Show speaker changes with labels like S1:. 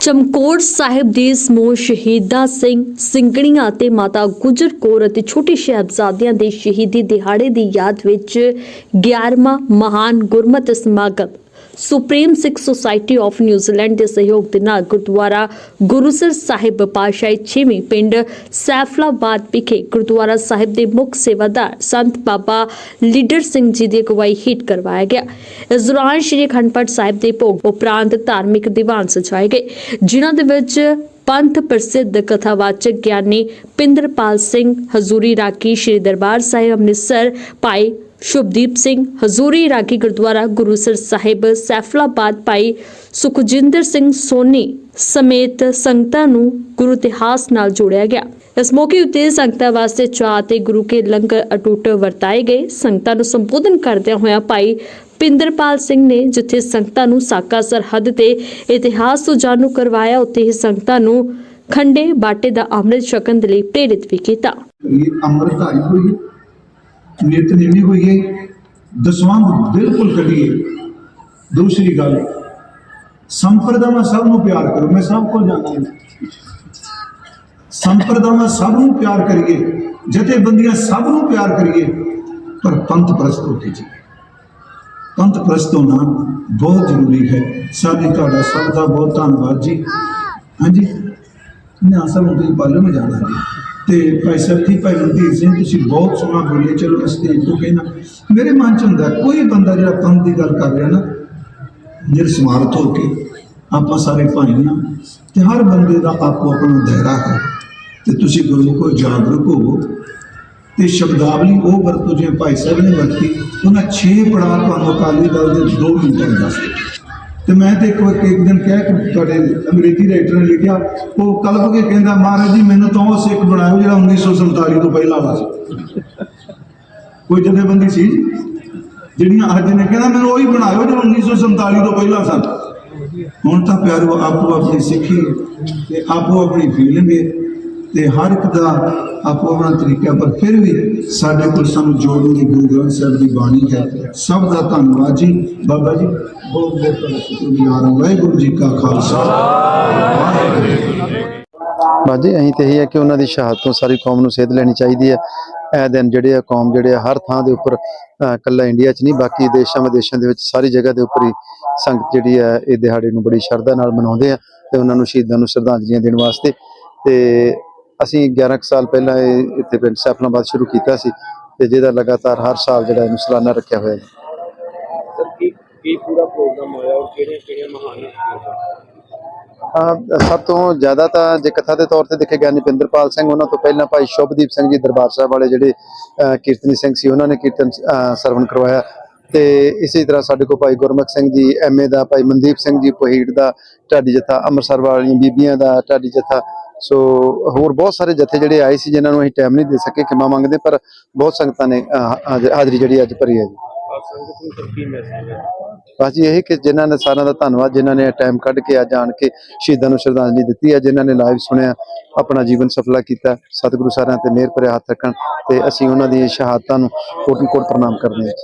S1: ਚਮਕੌਰ ਸਾਹਿਬ ਦੇ ਸਮੂਹ ਸ਼ਹੀਦਾਂ ਸਿੰਘ, ਸਿੰਘਣੀਆਂ ਅਤੇ ਮਾਤਾ ਗੁਜਰ ਕੌਰ ਅਤੇ ਛੋਟੇ ਸਾਹਿਬਜ਼ਾਦਿਆਂ ਦੇ ਸ਼ਹੀਦੀ ਦਿਹਾੜੇ ਦੀ ਯਾਦ ਵਿੱਚ 11ਵਾਂ ਮਹਾਨ ਗੁਰਮਤਿ ਸਮਾਗਮ supreme Sikh society of New Zealand ਦੇ ਸਹਿਯੋਗ ਦੇ ਨਾਲ ਗੁਰਦੁਆਰਾ ਗੁਰੂਸਰ ਸਾਹਿਬ ਪਾਸ਼ਾਹੀ 6ਵੀਂ ਪਿੰਡ ਸੈਫਲਾਬਾਦ ਵਿਖੇ ਗੁਰਦੁਆਰਾ ਸਾਹਿਬ ਦੇ ਮੁੱਖ ਸੇਵਾਦਾਰ ਸੰਤ ਬਾਬਾ ਲੀਡਰ ਸਿੰਘ ਜੀ ਦੀ ਅਗਵਾਈ ਹੇਠ ਕਰਵਾਇਆ ਗਿਆ। ਇਸ ਦੌਰਾਨ ਸ਼੍ਰੀ ਅਖੰਡ ਪਾਠ ਸਾਹਿਬ ਦੇ ਭੋਗ ਉਪਰੰਤ ਧਾਰਮਿਕ ਦੀਵਾਨ ਸਜਾਏ ਗਏ, ਜਿਨ੍ਹਾਂ ਦੇ ਵਿੱਚ ਪੰਥ ਪ੍ਰਸਿੱਧ ਕਥਾਵਾਚਕ ਗਿਆਨੀ ਪਿੰਦਰਪਾਲ ਸਿੰਘ, ਹਜ਼ੂਰੀ ਰਾਗੀ ਸ਼੍ਰੀ ਦਰਬਾਰ ਸਾਹਿਬ ਅੰਮ੍ਰਿਤਸਰ, ਭਾਈ ਸ਼ੁਭਦੀਪ ਸਿੰਘ, ਹਜ਼ੂਰੀ ਰਾਗੀ ਗੁਰਦੁਆਰਾ ਗੁਰੂਸਰ ਸਾਹਿਬ ਸੈਫਲਾਬਾਦ ਭਾਈ ਸੁਖਜਿੰਦਰ ਸਿੰਘ ਸੋਨੀ ਸਮੇਤ ਸੰਗਤਾਂ ਨੂੰ ਗੁਰੂ ਇਤਿਹਾਸ ਨਾਲ ਜੋੜਿਆ ਗਿਆ। ਇਸ ਮੌਕੇ ਉੱਤੇ ਸੰਗਤਾਂ ਵਾਸਤੇ ਚਾਹ ਤੇ ਗੁਰੂ ਕੇ ਲੰਗਰ ਅਟੁੱਟ ਵਰਤਾਏ ਗਏ। ਸੰਗਤਾਂ ਨੂੰ ਸੰਬੋਧਨ ਕਰਦਿਆਂ ਹੋਇਆ ਭਾਈ ਪਿੰਦਰਪਾਲ ਸਿੰਘ ਨੇ ਜਿੱਥੇ ਸੰਗਤਾਂ ਨੂੰ ਸਾਕਾ ਸਰਹੱਦ ਤੇ ਇਤਿਹਾਸ ਤੋਂ ਜਾਣੂ ਕਰਵਾਇਆ, ਉੱਥੇ ਹੀ ਸੰਗਤਾਂ ਨੂੰ ਖੰਡੇ ਬਾਟੇ ਦਾ ਅੰਮ੍ਰਿਤ ਛਕਣ ਦੇ ਲਈ ਪ੍ਰੇਰਿਤ ਵੀ ਕੀਤਾ।
S2: ਇਹ ਅੰਮ੍ਰਿਤਧਾਰੀ ਹੋਈ ਨਿਤਨੇਮੀ ਹੋਈ ਹੈ ਦਸਵੰਧ ਬਿਲਕੁਲ ਕੱਢੀਏ ਦੂਸਰੀ ਗੱਲ, ਸੰਪਰਦਾਵਾਂ ਸਭ ਨੂੰ ਪਿਆਰ ਕਰੋ, ਮੈਂ ਸਭ ਕੋਲ ਜਾਣਾ ਹੈ। ਸੰਪਰਦਾਵਾਂ ਸਭ ਨੂੰ ਪਿਆਰ ਕਰੀਏ, ਜਥੇਬੰਦੀਆਂ ਸਭ ਨੂੰ ਪਿਆਰ ਕਰੀਏ, ਪਰ ਪੰਥ ਪ੍ਰਸਤ ਹੋ ਕੇ ਜੀ ਪੰਥ ਪ੍ਰਸਤ ਹੋਣਾ ਬਹੁਤ ਜ਼ਰੂਰੀ ਹੈ। ਸਾਡੇ ਤੁਹਾਡਾ ਸਭ ਦਾ ਬਹੁਤ ਧੰਨਵਾਦ ਜੀ। ਹਾਂਜੀ ਨਾ ਸਭ ਨੂੰ ਤੁਸੀਂ ਪਾਲੋ, ਮੈਂ ਜਾਣਾ ਜੀ। ਤੇ ਭਾਈ ਸਾਹਿਬ ਸਰਥੀ ਭਾਈ ਮਨਦੀਪ ਸਿੰਘ, ਤੁਸੀਂ ਬਹੁਤ ਸੋਹਣਾ ਬੋਲੇ। ਚਲੋ ਮੈਂ ਸਟੇਜ ਤੋਂ ਕਹਿਣਾ ਮੇਰੇ ਮਨ ਚ ਹੁੰਦਾ, ਕੋਈ ਬੰਦਾ ਜਿਹੜਾ ਪੰਥ ਦੀ ਗੱਲ ਕਰ ਰਿਹਾ ਨਾ ਨਿਰਸਮਾਰਥ ਹੋ ਕੇ ਆਪਾਂ ਸਾਰੇ ਭਾਈ ਨਾ, ਤੇ ਹਰ ਬੰਦੇ ਦਾ ਆਪੋ ਆਪਣਾ ਦਾਇਰਾ ਹੈ। ਤੇ ਤੁਸੀਂ ਗੁਰੂ ਕੋਲ ਜਾਗਰੂਕ ਹੋਵੋ। ਤੇ ਸ਼ਬਦਾਵਲੀ ਉਹ ਵਰਤੋ ਜਿਵੇਂ ਭਾਈ ਸਾਹਿਬ ਨੇ ਵਰਤੀ, ਉਹਨਾਂ 6 ਪੜਾਅ ਤੁਹਾਨੂੰ ਅਕਾਲੀ ਦਲ ਦੇ 2 ਮਿੰਟਾਂ ਵਿੱਚ ਦੱਸ ਦਿੱਤੇ। ਤੇ ਮੈਂ ਤੇ ਇੱਕ ਵਾਰ ਇੱਕ ਦਿਨ ਕਹਿ ਕੇ ਤੁਹਾਡੇ ਅੰਗਰੇਜ਼ੀ ਰਾਈਟਰ ਨੇ ਲਿਖਿਆ, ਉਹ ਕਲਪ ਕੇ ਕਹਿੰਦਾ, ਮਹਾਰਾਜ ਜੀ, ਮੈਨੂੰ ਤਾਂ ਉਹ ਸਿੱਖ ਬਣਾਇਓ ਜਿਹੜਾ 1947 ਤੋਂ ਪਹਿਲਾਂ ਦਾ ਸੀ। ਕੋਈ ਜਥੇਬੰਦੀ ਸੀ ਜਿਹੜੀਆਂ ਅੱਜ ਨੇ ਕਹਿੰਦਾ ਮੈਨੂੰ ਉਹੀ ਬਣਾਇਓ ਜਿਹੜਾ 1947 ਤੋਂ ਪਹਿਲਾਂ ਸਨ। ਹੁਣ ਤਾਂ ਪਿਆਰੋ, ਆਪੋ ਆਪਣੀ ਸਿੱਖੀ ਤੇ ਆਪੋ ਆਪਣੀ ਫੀਲਿੰਗ ਹੈ। ਤੇ ਹਰ ਇੱਕ ਦਾ ਆਪੋ ਆਪਣਾ ਤਰੀਕਾ ਪਰ ਫਿਰ ਵੀ ਸਾਡੇ ਕੋਲ ਸਾਨੂੰ ਜੋੜਨ ਦੀ ਗੁਰੂ ਗ੍ਰੰਥ ਸਾਹਿਬ ਦੀ ਬਾਣੀ ਹੈ। ਸਭ ਦਾ ਧੰਨਵਾਦ ਜੀ। ਬਾਬਾ ਜੀ ਬਹੁਤ ਬਹੁਤ ਤੁਹਾਡਾ ਸ਼ੁਕਰੀਆ ਵਾਹਿਗੁਰੂ ਜੀ ਕਾ ਖਾਲਸਾ।
S3: ਬਾਜੀ ਅਸੀਂ ਤੇ ਇਹ ਹੈ ਕਿ ਉਹਨਾਂ ਦੀ ਸ਼ਹਾਦਤ ਤੋਂ ਸਾਰੀ ਕੌਮ ਨੂੰ ਸੇਧ ਲੈਣੀ ਚਾਹੀਦੀ ਹੈ। ਇਹ ਦਿਨ ਜਿਹੜੇ ਆ ਕੌਮ ਜਿਹੜੇ ਆ ਹਰ ਥਾਂ ਦੇ ਉੱਪਰ ਅਹ, ਇਕੱਲਾ ਇੰਡੀਆ 'ਚ ਨਹੀਂ ਬਾਕੀ ਦੇਸ਼ਾਂ ਵਿਦੇਸ਼ਾਂ ਦੇ ਵਿੱਚ ਸਾਰੀ ਜਗ੍ਹਾ ਦੇ ਉੱਪਰ ਹੀ ਸੰਗਤ ਜਿਹੜੀ ਹੈ ਇਹ ਦਿਹਾੜੇ ਨੂੰ ਬੜੀ ਸ਼ਰਧਾ ਨਾਲ ਮਨਾਉਂਦੇ ਆ ਤੇ ਉਹਨਾਂ ਨੂੰ ਸ਼ਹੀਦਾਂ ਨੂੰ ਸ਼ਰਧਾਂਜਲੀਆਂ ਦੇਣ ਵਾਸਤੇ। ਤੇ ਅਸੀਂ 11 ਕੁ ਸਾਲ ਪਹਿਲਾਂ ਇਹ ਇੱਥੇ ਪਿੰਡ ਸੈਫਲਾਬਾਦ ਸ਼ੁਰੂ ਕੀਤਾ ਸੀ ਤੇ ਜਿਹਦਾ ਲਗਾਤਾਰ ਹਰ ਸਾਲ ਜਿਹੜਾ ਇਹਨੂੰ ਸਾਲਾਨਾ ਰੱਖਿਆ ਹੋਇਆ ਹੈ।
S4: ਸਰ ਕੀ ਕੀ ਪੂਰਾ ਪ੍ਰੋਗਰਾਮ ਹੋਇਆ ਔਰ ਕਿਹੜੀਆਂ ਕਿਹੜੀਆਂ ਮਹਾਨ ਹਸਤੀਆਂ
S3: ਅਹ ਸਭ ਤੋਂ ਜ਼ਿਆਦਾ ਤਾਂ ਜੇ ਕਥਾ ਦੇ ਤੌਰ ਤੇ ਦੇਖਿਆ ਗਿਆ ਨਿਪਿੰਦਰਪਾਲ ਸਿੰਘ ਉਹਨਾਂ ਤੋਂ ਪਹਿਲਾਂ ਭਾਈ ਸ਼ੁਭਦੀਪ ਸਿੰਘ ਜੀ ਦਰਬਾਰ ਸਾਹਿਬ ਵਾਲੇ ਜਿਹੜੇ ਕੀਰਤਨੀ ਸਿੰਘ ਸੀ ਉਹਨਾਂ ਨੇ ਕੀਰਤਨ ਸਰਵਣ ਕਰਵਾਇਆ। ਤੇ ਇਸੇ ਤਰ੍ਹਾਂ ਸਾਡੇ ਕੋਲ ਭਾਈ ਗੁਰਮੁਖ ਸਿੰਘ ਜੀ ਐਮਏ ਦਾ ਭਾਈ ਮਨਦੀਪ ਸਿੰਘ ਜੀ ਪਹੀੜ ਦਾ ਢਾਡੀ ਜਥਾ ਅੰਮ੍ਰਿਤਸਰ ਵਾਲੀਆਂ ਬੀਬੀਆਂ ਦਾ ਢਾਡੀ ਜਥਾ ਸੋ ਹੋਰ ਬਹੁਤ ਸਾਰੇ ਜਥੇ ਜਿਹੜੇ ਆਏ ਸੀ ਜਿਨ੍ਹਾਂ ਨੂੰ ਅਸੀਂ ਟਾਈਮ ਨਹੀਂ ਦੇ ਸਕੇ ਕਿਮਾ ਮੰਗਦੇ ਪਰ ਬਹੁਤ ਸੰਗਤਾਂ ਨੇ ਹਾਜ਼ਰੀ ਜਿਹੜੀ ਅੱਜ ਭਰੀ ਹੈ ਜੀ। ਬਸ ਜੀ ਇਹ ਕਿ ਜਿਨ੍ਹਾਂ ਨੇ ਸਾਰਿਆਂ ਦਾ ਧੰਨਵਾਦ, ਜਿਨ੍ਹਾਂ ਨੇ ਟਾਈਮ ਕੱਢ ਕੇ ਅੱਜ ਆਣ ਕੇ ਸ਼ਹੀਦਾਂ ਨੂੰ ਸ਼ਰਧਾਂਜਲੀ ਦਿੱਤੀ ਹੈ, ਜਿਨ੍ਹਾਂ ਨੇ ਲਾਈਵ ਸੁਣਿਆ, ਆਪਣਾ ਜੀਵਨ ਸਫਲਾ ਕੀਤਾ। ਸਤਿਗੁਰੂ ਸਾਰਿਆਂ ਤੇ ਮਿਹਰ ਭਰਿਆ ਹੱਥ ਰੱਖਣ ਤੇ ਅਸੀਂ ਉਹਨਾਂ ਦੀ ਸ਼ਹਾਦਤਾਂ ਨੂੰ ਕੋਟਨ ਕੋਟ ਪ੍ਰਣਾਮ ਕਰਦੇ ਹਾਂ